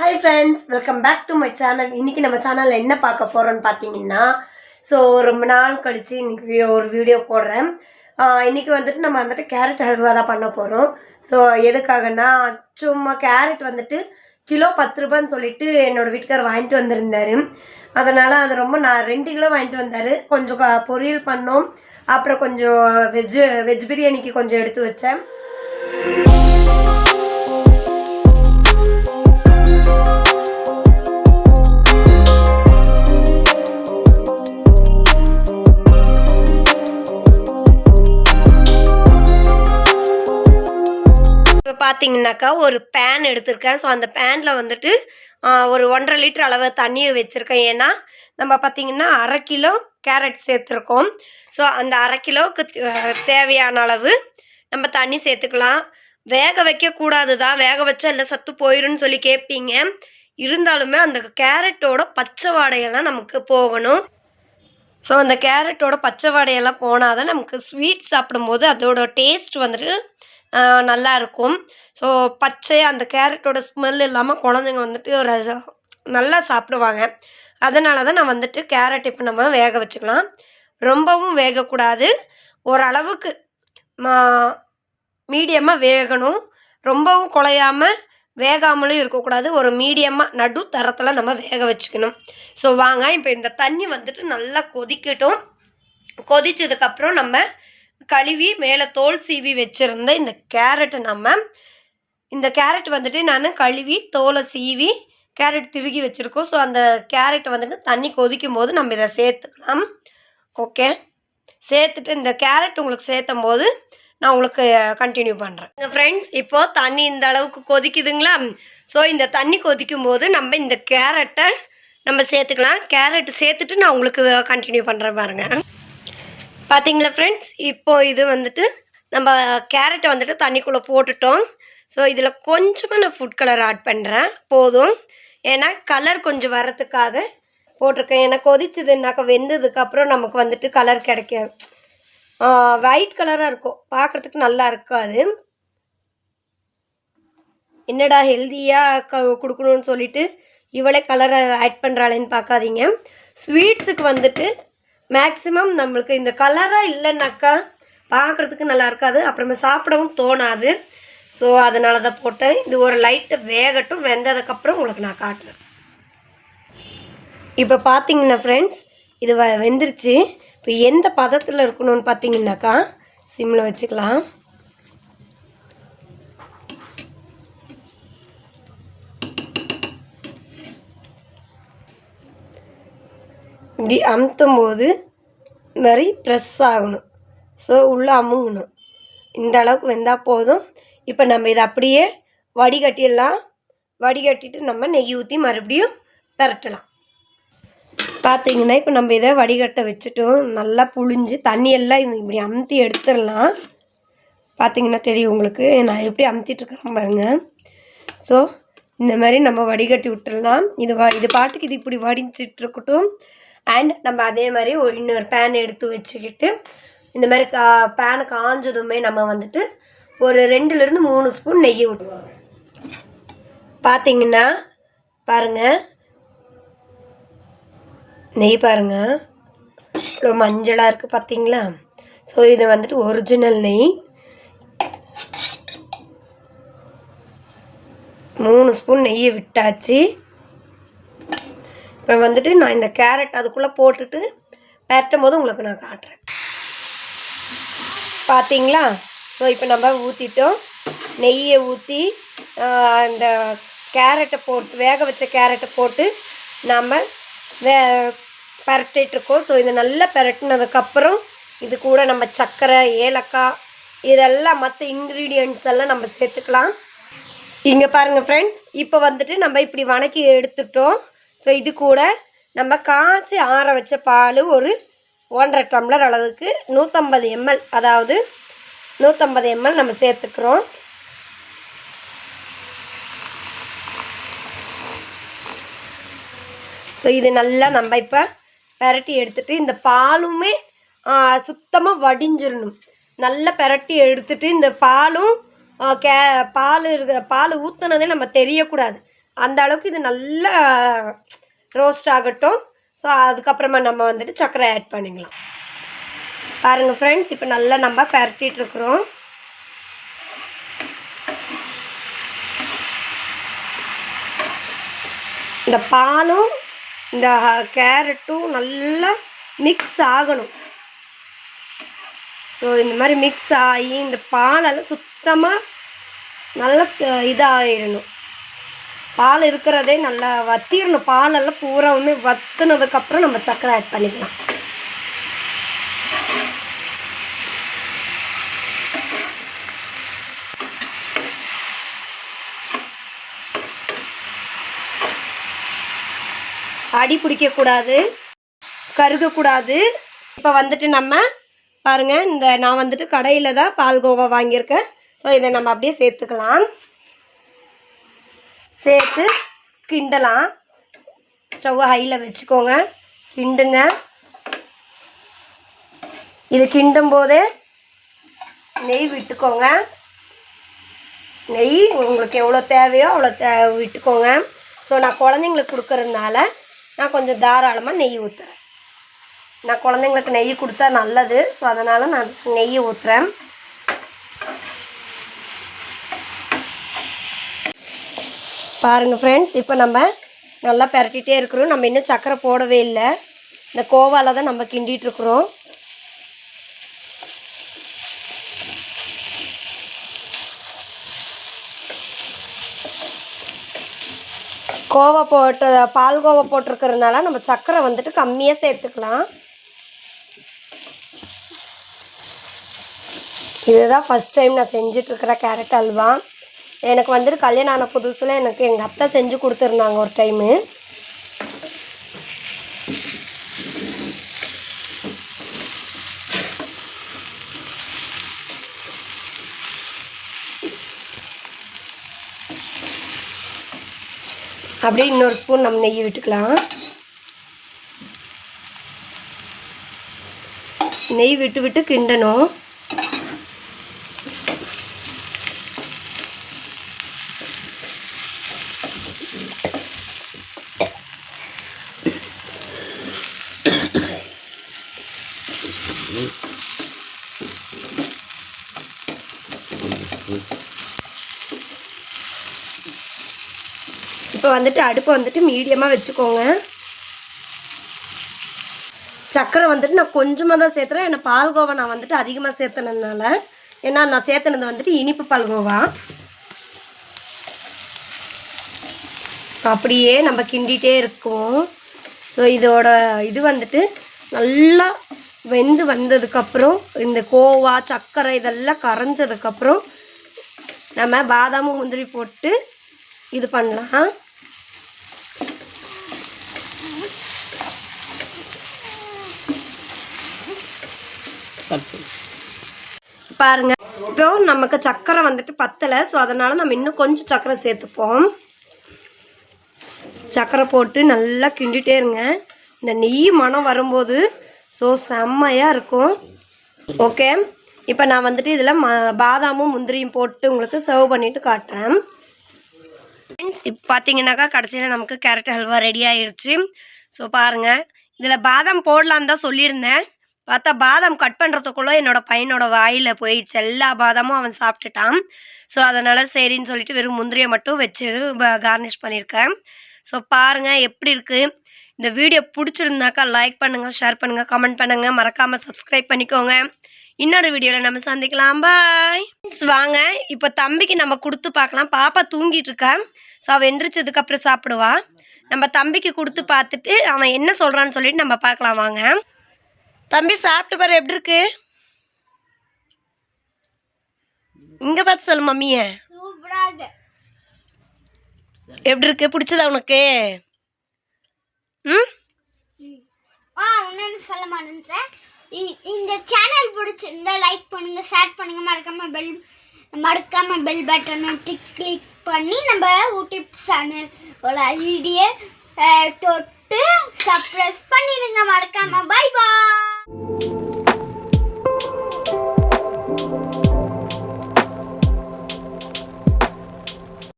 Hi friends welcome back to my channel இன்னைக்கு நம்ம சேனலில் என்ன பார்க்க போகிறோம்னு பார்த்தீங்கன்னா ஸோ ரொம்ப நாள் கழித்து இன்னைக்கு ஒரு வீடியோ போடுறேன். இன்றைக்கி இன்னைக்கு வந்துட்டு நம்ம வந்துட்டு கேரட் ஹல்வா தான் பண்ண போகிறோம் ஸோ எதுக்காகனா சும்மா கேரட் வந்துட்டு கிலோ பத்து ரூபான்னு சொல்லிட்டு என்னோட வீட்டுக்கார் வாங்கிட்டு வந்திருந்தார். அதனால் அது ரொம்ப நான் ரெண்டு கிலோ வாங்கிட்டு வந்தார். கொஞ்சம் க- பொரியல் பண்ணோம். அப்புறம் கொஞ்சம் வெஜ்ஜு வெஜ் பிரியாணிக்கு கொஞ்சம் எடுத்து வச்சேன். பார்த்தீங்கன்னாக்கா ஒரு பேன் எடுத்திருக்கேன். ஸோ அந்த பேனில் வந்துட்டு ஒரு ஒன்றரை லிட்டர் அளவு தண்ணியை வச்சுருக்கேன். ஏன்னா நம்ம பார்த்தீங்கன்னா அரை கிலோ கேரட் சேர்த்துருக்கோம். ஸோ அந்த அரை கிலோவுக்கு தேவையான அளவு நம்ம தண்ணி சேர்த்துக்கலாம். வேக வைக்கக்கூடாது தான். வேக வச்சா இல்லை சத்து போயிடும்னு சொல்லி கேட்பீங்க இருந்தாலுமே அந்த கேரட்டோட பச்சை வாடையெல்லாம் நமக்கு போகணும். ஸோ அந்த கேரட்டோட பச்சை வாடையெல்லாம் போனால் தான் நமக்கு ஸ்வீட் சாப்பிடும்போது அதோட டேஸ்ட் வந்துட்டு நல்லா இருக்கும். ஸோ பச்சை அந்த கேரட்டோட ஸ்மெல் இல்லாமல் குழந்தைங்க வந்துட்டு ஒரு நல்லா சாப்பிடுவாங்க. அதனால தான் நான் வந்துட்டு கேரட் இப்போ நம்ம வேக வச்சுக்கலாம். ரொம்பவும் வேகக்கூடாது. ஓரளவுக்கு மீடியமாக வேகணும். ரொம்பவும் குழையாமல் வேகாமலும் இருக்கக்கூடாது. ஒரு மீடியமாக நடு தரத்தில் நம்ம வேக வச்சுக்கணும். ஸோ வாங்க இப்போ இந்த தண்ணி வந்துட்டு நல்லா கொதிக்கட்டும். கொதிச்சதுக்கப்புறம் நம்ம கழுவி மேலே தோல் சீவி வச்சுருந்த இந்த கேரட்டை நம்ம இந்த கேரட் வந்துட்டு நான் கழுவி தோலை சீவி கேரட் திருகி வச்சுருக்கோம். ஸோ அந்த கேரட்டை வந்துட்டு தண்ணி கொதிக்கும் போது நம்ம இதை சேர்த்துக்கலாம். ஓகே சேர்த்துட்டு இந்த கேரட் உங்களுக்கு சேர்த்தும் போது நான் உங்களுக்கு கண்டினியூ பண்ணுறேன் ஃப்ரெண்ட்ஸ் இப்போது தண்ணி இந்த அளவுக்கு கொதிக்குதுங்களா? ஸோ இந்த தண்ணி கொதிக்கும் போது நம்ம இந்த கேரட்டை நம்ம சேர்த்துக்கலாம். கேரட் சேர்த்துட்டு நான் உங்களுக்கு கண்டினியூ பண்ணுறேன் பாருங்கள் பார்த்தீங்களா ஃப்ரெண்ட்ஸ் இப்போ இது வந்துட்டு நம்ம கேரட்டை வந்துட்டு தண்ணிக்குள்ளே போட்டுட்டோம். ஸோ இதில் கொஞ்சமாக நான் ஃபுட் கலர் ஆட் பண்ணுறேன் போதும். ஏன்னா கலர் கொஞ்சம் வரத்துக்காக போட்டிருக்கேன். ஏன்னா கொதிச்சதுனாக்கா வெந்ததுக்கப்புறம் நமக்கு வந்துட்டு கலர் கிடைக்கும் ஒயிட் கலராக இருக்கும். பார்க்குறதுக்கு நல்லா இருக்காது. என்னடா ஹெல்த்தியாக க கொடுக்கணும்னு சொல்லிட்டு இவளே கலரை ஆட் பண்ணுறாளேன்னு பார்க்காதீங்க ஸ்வீட்ஸுக்கு வந்துட்டு மேக்ஸிமம் நம்மளுக்கு இந்த கலராக இல்லைன்னாக்கா பார்க்குறதுக்கு நல்லா இருக்காது. அப்புறமா சாப்பிடவும் தோணாது. ஸோ அதனால தான் போட்டேன். இது ஒரு லைட்டு வேகட்டும் வெந்ததுக்கப்புறம் உங்களுக்கு நான் காட்டுறேன். இப்போ பார்த்தீங்கன்னா ஃப்ரெண்ட்ஸ் இது வ வெந்துருச்சு. இப்போ எந்த பதத்தில் இருக்கணும்னு பார்த்தீங்கன்னாக்கா சிம்மில் வச்சுக்கலாம். இப்படி அமுத்தும் போது மாதிரி ப்ரெஸ் ஆகணும். ஸோ உள்ளே அமுங்கணும். இந்த அளவுக்கு வெந்தால் போதும். இப்போ நம்ம இதை அப்படியே வடிகட்டிடலாம். வடிகட்டிட்டு நம்ம நெய் ஊற்றி மறுபடியும் பரட்டலாம். பார்த்தீங்கன்னா இப்போ நம்ம இதை வடிகட்ட வச்சுட்டோம். நல்லா புழிஞ்சு தண்ணியெல்லாம் இது இப்படி அமுத்தி எடுத்துடலாம். பார்த்தீங்கன்னா தெரியும் உங்களுக்கு. நான் எப்படி அமுத்திட்டுருக்குறேன் பாருங்கள் ஸோ இந்த மாதிரி நம்ம வடிகட்டி விட்டுடலாம். இது வ இது பாட்டுக்கு இது இப்படி வடிஞ்சிட்டுருக்கட்டும் அண்ட் நம்ம அதே மாதிரி இன்னொரு பேன் எடுத்து வச்சுக்கிட்டு இந்த மாதிரி கா பேனை காஞ்சதுமே நம்ம வந்துட்டு ஒரு ரெண்டுலேருந்து மூணு ஸ்பூன் நெய் விட்டுருவோம் பார்த்தீங்கன்னா பாருங்கள் நெய் பாருங்க. இவ்வளோ மஞ்சளாக இருக்குது பார்த்தீங்களா ஸோ இது வந்துட்டு ஒரிஜினல் நெய். மூணு ஸ்பூன் நெய்யை விட்டாச்சு. இப்போ வந்துட்டு நான் இந்த கேரட் அதுக்குள்ளே போட்டுட்டு பரட்டும் போது உங்களுக்கு நான் காட்டுறேன். பார்த்தீங்களா? ஸோ இப்போ நம்ம ஊற்றிட்டோம் நெய்யை ஊற்றி இந்த கேரட்டை போட்டு வேக வச்ச கேரட்டை போட்டு நம்ம வே பரட்டிகிட்ருக்கோம் ஸோ இது நல்லா பரட்டினதுக்கப்புறம் இது கூட நம்ம சர்க்கரை ஏலக்காய் இதெல்லாம் மற்ற இன்க்ரீடியன்ட்ஸ் எல்லாம் நம்ம சேர்த்துக்கலாம். இங்கே பாருங்கள் ஃப்ரெண்ட்ஸ் இப்போ வந்துட்டு நம்ம இப்படி வணக்கி எடுத்துட்டோம். ஸோ இது கூட நம்ம காய்ச்சி ஆற வச்ச பால் ஒரு ஒன்றரை டம்ளர் அளவுக்கு நூற்றம்பது எம்எல் அதாவது நூற்றம்பது எம்எல் நம்ம சேர்த்துக்கிறோம். ஸோ இது நல்லா நம்ம இப்போ பெரட்டி எடுத்துகிட்டு இந்த பாலுமே சுத்தமாக வடிஞ்சிடணும் நல்லா பெரட்டி எடுத்துட்டு இந்த பாலும் கே பால் இருக்க பால் ஊற்றுனதே நம்ம தெரியக்கூடாது. அந்த அளவுக்கு இது நல்லா ரோஸ்ட் ஆகட்டும். ஸோ அதுக்கப்புறமா நம்ம வந்துட்டு சர்க்கரை ஆட் பண்ணிக்கலாம். பாருங்கள் ஃப்ரெண்ட்ஸ் இப்போ நல்லா நம்ம பரட்டிட்டு இந்த பாலும் இந்த கேரட்டும் நல்லா மிக்ஸ் ஆகணும். ஸோ இந்த மாதிரி மிக்ஸ் ஆகி இந்த பாலெல்லாம் சுத்தமாக நல்லா இதாகிடணும் பால் இருக்கிறதே நல்லா வத்திடணும் பாலெல்லாம் பூராவுமே வத்துனதுக்கப்புறம் நம்ம சர்க்கரை ஆட் பண்ணிக்கலாம். அடி பிடிக்கக்கூடாது கருகக்கூடாது. இப்போ வந்துட்டு நம்ம பாருங்க இந்த நான் வந்துட்டு கடையில் தான் பால்கோவா வாங்கியிருக்கேன். ஸோ இதை நம்ம அப்படியே சேர்த்துக்கலாம். சேர்த்து கிண்டலாம். ஸ்டவ் ஹையில் வச்சுக்கோங்க. கிண்டுங்க. இது கிண்டும் போதே நெய் விட்டுக்கோங்க. நெய் உங்களுக்கு எவ்வளோ தேவையோ அவ்வளோ தே விட்டுக்கோங்க. ஸோ நான் குழந்தைங்களுக்கு கொடுக்குறதுனால நான் கொஞ்சம் தாராளமாக நெய் ஊற்றுறேன் நான் குழந்தைங்களுக்கு நெய் கொடுத்தா நல்லது. ஸோ அதனால் நான் நெய் ஊற்றுறேன் பாருங்கள் ஃப்ரெண்ட்ஸ் இப்போ நம்ம நல்லா பரட்டிகிட்டே இருக்கிறோம். நம்ம இன்னும் சக்கரை போடவே இல்லை. இந்த கோவால தான் நம்ம கிண்டிகிட்ருக்குறோம் கோவா போட்டு பால் கோவா போட்டிருக்கிறதுனால நம்ம சக்கரை வந்துட்டு கம்மியாக சேர்த்துக்கலாம். இதுதான் ஃபஸ்ட் டைம் நான் செஞ்சிட்ருக்கிற கேரட் அல்வா. எனக்கு வந்துட்டு கல்யாணம் ஆன புதுசில் எனக்கு எங்கள் அத்தை செஞ்சு கொடுத்துருந்தாங்க ஒரு டைமு அப்படியே இன்னொரு ஸ்பூன் நம்ம நெய் விட்டுக்கலாம். நெய் விட்டு விட்டு கிண்டணும். வந்துட்டு அடுப்பை வந்துட்டு மீடியமாக வச்சுக்கோங்க. சக்கரை வந்துட்டு நான் கொஞ்சமாக தான் சேர்த்துறேன். ஏன்னா பால்கோவா நான் வந்துட்டு அதிகமாக சேர்த்துனதுனால. ஏன்னா நான் சேர்த்துனது வந்துட்டு இனிப்பு பால்கோவா அப்படியே நம்ம கிண்டிகிட்டே இருக்கோம். ஸோ இதோட இது வந்துட்டு நல்லா வெந்து வந்ததுக்கப்புறம் இந்த கோவா சர்க்கரை இதெல்லாம் கரைஞ்சதுக்கப்புறம் நம்ம பாதாமும் முந்திரி போட்டு இது பண்ணலாம். பாருங்க. இப்போ நமக்கு சக்கரை வந்துட்டு பத்தலை ஸோ அதனால் நம்ம இன்னும் கொஞ்சம் சக்கரை சேர்த்துப்போம். சக்கரை போட்டு நல்லா கிண்டிகிட்டே இருங்க. இந்த நெய் மணம் வரும்போது ஸோ செம்மையாக இருக்கும். ஓகே இப்போ நான் வந்துட்டு இதில் ம பாதாமும் முந்திரியும் போட்டு உங்களுக்கு சர்வ் பண்ணிட்டு காட்டுறேன். ஃப்ரெண்ட்ஸ் இப்போ பார்த்தீங்கன்னாக்கா கடைசியில் நமக்கு கேரட் ஹல்வா ரெடி ஆயிடுச்சு ஸோ பாருங்கள் இதில் பாதாம் போடலான்னு தான் சொல்லியிருந்தேன். பார்த்தா பாதாம் கட் பண்ணுறதுக்குள்ளே என்னோடய பையனோட வாயில் போயிடுச்சு. எல்லா பாதாமும் அவன் சாப்பிட்டுட்டான். ஸோ அதனால் சரின்னு சொல்லிட்டு வெறும் முந்திரியை மட்டும் வச்சு கார்னிஷ் பண்ணியிருக்கேன். ஸோ பாருங்கள் எப்படி இருக்குது இந்த வீடியோ பிடிச்சிருந்தாக்கா லைக் பண்ணுங்கள் ஷேர் பண்ணுங்கள் கமெண்ட் பண்ணுங்கள் மறக்காமல் சப்ஸ்கிரைப் பண்ணிக்கோங்க. இன்னொரு வீடியோவில் நம்ம சந்திக்கலாம். பாய் வாங்க. இப்போ தம்பிக்கு நம்ம கொடுத்து பார்க்கலாம். பாப்பா தூங்கிட்டு இருக்கா. ஸோ அவள் எந்திரிச்சதுக்கப்புறம் சாப்பிடுவா. நம்ம தம்பிக்கு கொடுத்து பார்த்துட்டு அவன் என்ன சொல்கிறான்னு சொல்லிட்டு நம்ம பார்க்கலாம். வாங்க. தம்பி சாப்பிட்டு பாரு எப்படி இருக்கு? இங்கே பார்த்து சொல்லு மம்மியை. எப்படி இருக்கு? பிடிச்சதா உனக்கு? ம்? சொல்ல மாட்டேன் இந்த சேனல் பிடிச்சிருந்தா லைக் பண்ணுங்க ஷேர் பண்ணுங்க. மறக்காம பெல் மறக்காம பெல் பட்டனை டிக் கிளிக் பண்ணி நம்ம யூடியூப் சேனலோட ஐடியை போட்டு சப்ரஸ் பண்ணிடுங்க மறக்காம. Bye bye